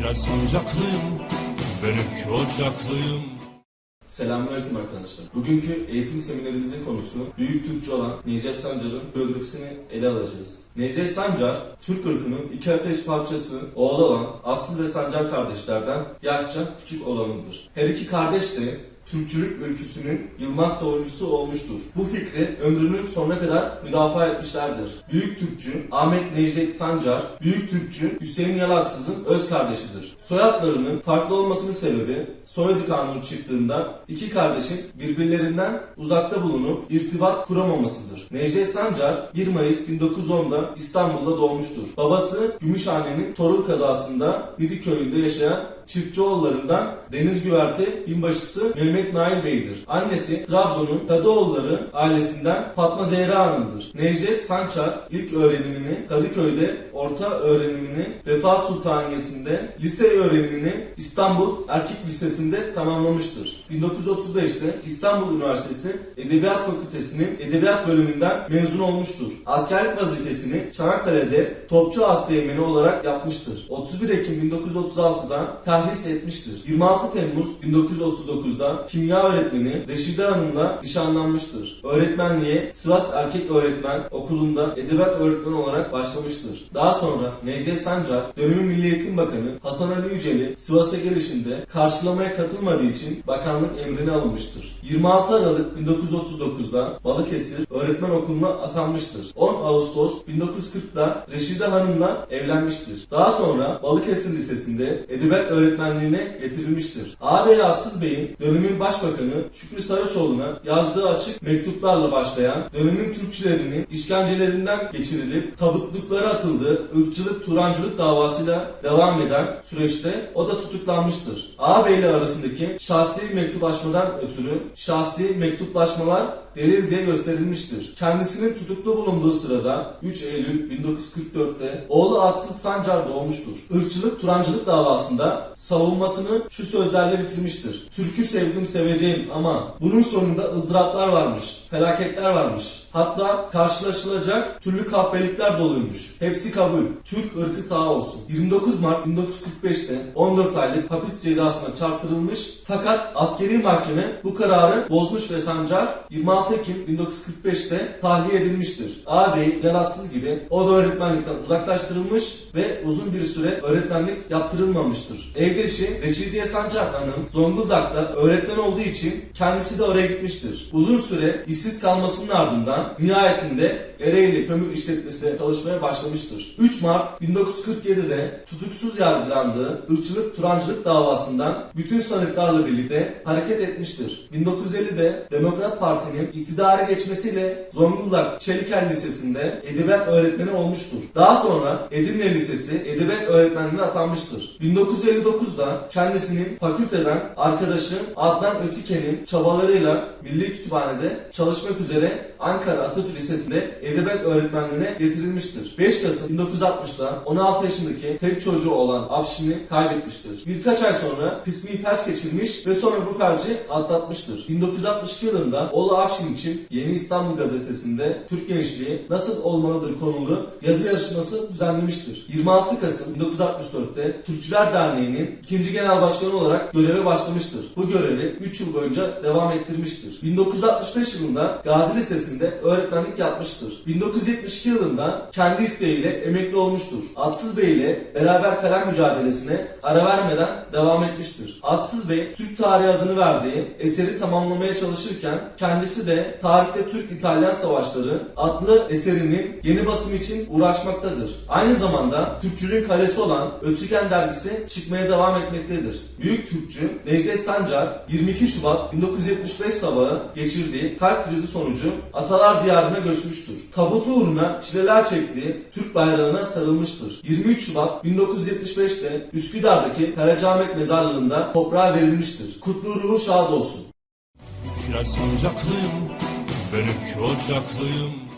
Kiraz sancaklıyım, iki ocaklıyım. Selamünaleyküm arkadaşlar. Bugünkü eğitim seminerimizin konusu Büyük Türkçü olan Necdet Sancar'ın biyografisini ele alacağız. Necdet Sancar, Türk ırkının iki ateş parçası, oğlu olan Atsız ve Sancar kardeşlerden yaşça küçük olanıdır. Her iki kardeş de Türkçülük ülküsünün yılmaz savunucusu olmuştur. Bu fikri ömrünün sonuna kadar müdafaa etmişlerdir. Büyük Türkçü Ahmet Necdet Sancar, Büyük Türkçü Hüseyin Yalatsız'ın öz kardeşidir. Soyadlarının farklı olmasının sebebi soyadı kanunu çıktığında iki kardeşin birbirlerinden uzakta bulunup irtibat kuramamasıdır. Necdet Sancar 1 Mayıs 1910'da İstanbul'da doğmuştur. Babası Gümüşhane'nin Torul kazasında Midi köyünde yaşayan Çiftçioğullarından Deniz Güverte binbaşısı Mehmet Nail Bey'dir. Annesi Trabzon'un Kadıoğulları ailesinden Fatma Zehra Hanım'dır. Necdet Sancar ilk öğrenimini Kadıköy'de, orta öğrenimini Vefa Sultaniyesi'nde, lise öğrenimini İstanbul Erkek Lisesi'nde tamamlamıştır. 1935'te İstanbul Üniversitesi Edebiyat Fakültesi'nin Edebiyat bölümünden mezun olmuştur. Askerlik vazifesini Çanakkale'de Topçu Asteğmeni olarak yapmıştır. 31 Ekim 1936'da tahris etmiştir. 26 Temmuz 1939'da kimya öğretmeni Reşide Hanım'la nişanlanmıştır. Öğretmenliğe Sivas Erkek Öğretmen Okulu'nda edebiyat öğretmeni olarak başlamıştır. Daha sonra Necdet Sancar, dönemin Milli Eğitim Bakanı Hasan Ali Yücel'i Sivas'a gelişinde karşılamaya katılmadığı için bakanlık emrine alınmıştır. 26 Aralık 1939'da Balıkesir Öğretmen Okulu'na atanmıştır. 10 Ağustos 1940'da Reşide Hanım'la evlenmiştir. Daha sonra Balıkesir Lisesi'nde edebiyat öğretmenliğine getirilmiştir. Ağabey Atsız Bey'in dönemin başbakanı Şükrü Saraçoğlu'na yazdığı açık mektuplarla başlayan dönemin Türkçülerinin işkencelerinden geçirilip tabutluklara atıldığı ırkçılık turancılık davasıyla devam eden süreçte o da tutuklanmıştır. Ağabey ile arasındaki şahsi mektuplaşmadan ötürü şahsi mektuplaşmalar delil diye gösterilmiştir. Kendisinin tutuklu bulunduğu sırada 3 Eylül 1944'te oğlu Atsız Sancar doğmuştur. Irkçılık Turancılık davasında savunmasını şu sözlerle bitirmiştir. Türk'ü sevdim seveceğim ama bunun sonunda ızdıraplar varmış, felaketler varmış. Hatta karşılaşılacak türlü kahpelikler doluymuş. Hepsi kabul. Türk ırkı sağ olsun. 29 Mart 1945'te 14 aylık hapis cezasına çarptırılmış fakat askeri mahkeme bu kararı bozmuş ve Sancar 26 Ekim 1945'te tahliye edilmiştir. Ağabey yalatsız gibi o da öğretmenlikten uzaklaştırılmış ve uzun bir süre öğretmenlik yaptırılmamıştır. Evdeşi Reşidiye Sancar Hanım Zonguldak'ta öğretmen olduğu için kendisi de oraya gitmiştir. Uzun süre işsiz kalmasının ardından nihayetinde Ereğli Kömür İşletmesi'nde çalışmaya başlamıştır. 3 Mart 1947'de tutuksuz yargılandığı ırkçılık turancılık davasından bütün sanıklarla birlikte hareket etmiştir. 1950'de Demokrat Parti'nin iktidara geçmesiyle Zonguldak Çelikel Lisesi'nde edebiyat öğretmeni olmuştur. Daha sonra Edirne Lisesi edebiyat öğretmenliğine atanmıştır. 1959'da kendisinin fakülteden arkadaşı Adnan Ötiken'in çabalarıyla Milli Kütüphane'de çalışmak üzere Ankara Atatürk Lisesi'nde edebiyat öğretmenliğine getirilmiştir. 5 Kasım 1960'da 16 yaşındaki tek çocuğu olan Afşin'i kaybetmiştir. Birkaç ay sonra kısmi felç geçirmiş ve sonra bu felci atlatmıştır. 1962 yılında oğlu Afşin için Yeni İstanbul gazetesinde Türk gençliği nasıl olmalıdır konulu yazı yarışması düzenlemiştir. 26 Kasım 1964'te Türkçüler Derneği'nin ikinci genel başkanı olarak göreve başlamıştır. Bu görevi 3 yıl boyunca devam ettirmiştir. 1965 yılında Gazi Lisesi'nde öğretmenlik yapmıştır. 1972 yılında kendi isteğiyle emekli olmuştur. Atsız Bey ile beraber kalem mücadelesine ara vermeden devam etmiştir. Atsız Bey, Türk tarihi adını verdiği eseri tamamlamaya çalışırken kendisi de Tarihte Türk-İtalyan Savaşları adlı eserinin yeni basımı için uğraşmaktadır. Aynı zamanda Türkçülüğün kalesi olan Ötüken dergisi çıkmaya devam etmektedir. Büyük Türkçü Necdet Sancar 22 Şubat 1975 sabahı geçirdiği kalp krizi sonucu Atalar Diyarı'na göçmüştür. Tabutu uğruna çileler çektiği Türk bayrağına sarılmıştır. 23 Şubat 1975'te Üsküdar'daki Karacaahmet Mezarlığı'nda toprağa verilmiştir. Kutlu ruhu şad olsun. Kiraz sancaklıyım, ben iki ocaklıyım.